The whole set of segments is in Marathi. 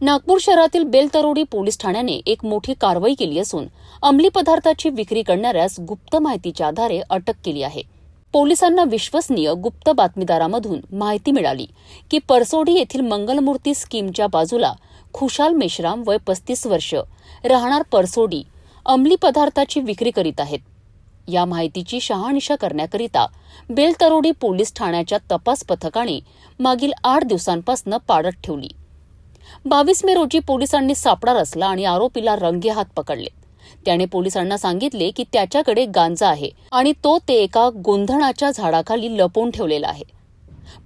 नागपूर शहरातील बेलतरोडी पोलीस ठाण्याने एक मोठी कारवाई केली असून अंमली पदार्थाची विक्री करणाऱ्यास गुप्त माहितीच्या आधारे अटक केली आहे. पोलिसांना विश्वसनीय गुप्त बातमीदारामधून माहिती मिळाली की परसोडी येथील मंगलमूर्ती स्कीमच्या बाजूला खुशाल मेश्राम वय पस्तीस वर्ष राहणार परसोडी अंमली पदार्थाची विक्री करीत आहेत. या माहितीची शहानिशा करण्याकरिता बेलतरोडी पोलीस ठाण्याच्या तपास पथकाने मागील आठ दिवसांपासून पाडत ठेवली. बावीस मे रोजी पोलिसांनी सापळा रचला आणि आरोपीला रंगेहात पकडले. त्याने पोलिसांना सांगितले की त्याच्याकडे गांजा आहे आणि तो ते एका गोंधणाच्या झाडाखाली लपवून ठेवलेला आहे.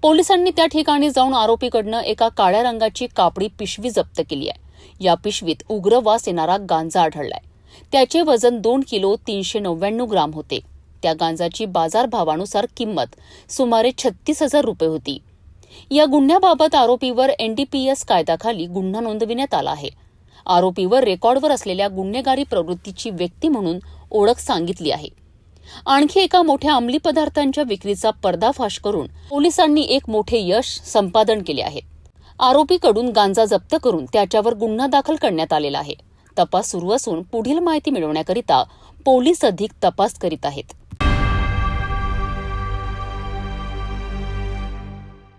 पोलिसांनी त्या ठिकाणी जाऊन आरोपीकडनं एका काळ्या रंगाची कापडी पिशवी जप्त केली आहे. या पिशवीत उग्र वास येणारा गांजा आढळलाय. त्याचे वजन दोन किलो तीनशे नव्याण्णव ग्राम होते. त्या गांजाची बाजारभावानुसार किंमत सुमारे छत्तीस हजार रुपये होती. या गुन्ह्याबाबत आरोपीवर एनडीपीएस कायद्याखाली गुन्हा नोंदविण्यात आला आहे. आरोपीवर रेकॉर्डवर असलेल्या गुन्हेगारी प्रवृत्तीची व्यक्ती म्हणून ओळख सांगितली आहे. आणखी एका मोठ्या अंमली पदार्थांच्या विक्रीचा पर्दाफाश करून पोलिसांनी एक मोठे यश संपादन केले आहे. आरोपीकडून गांजा जप्त करून त्याच्यावर गुन्हा दाखल करण्यात आलेला आहे. तपास सुरू असून पुढील माहिती मिळवण्याकरिता पोलीस अधिक तपास करीत आहेत.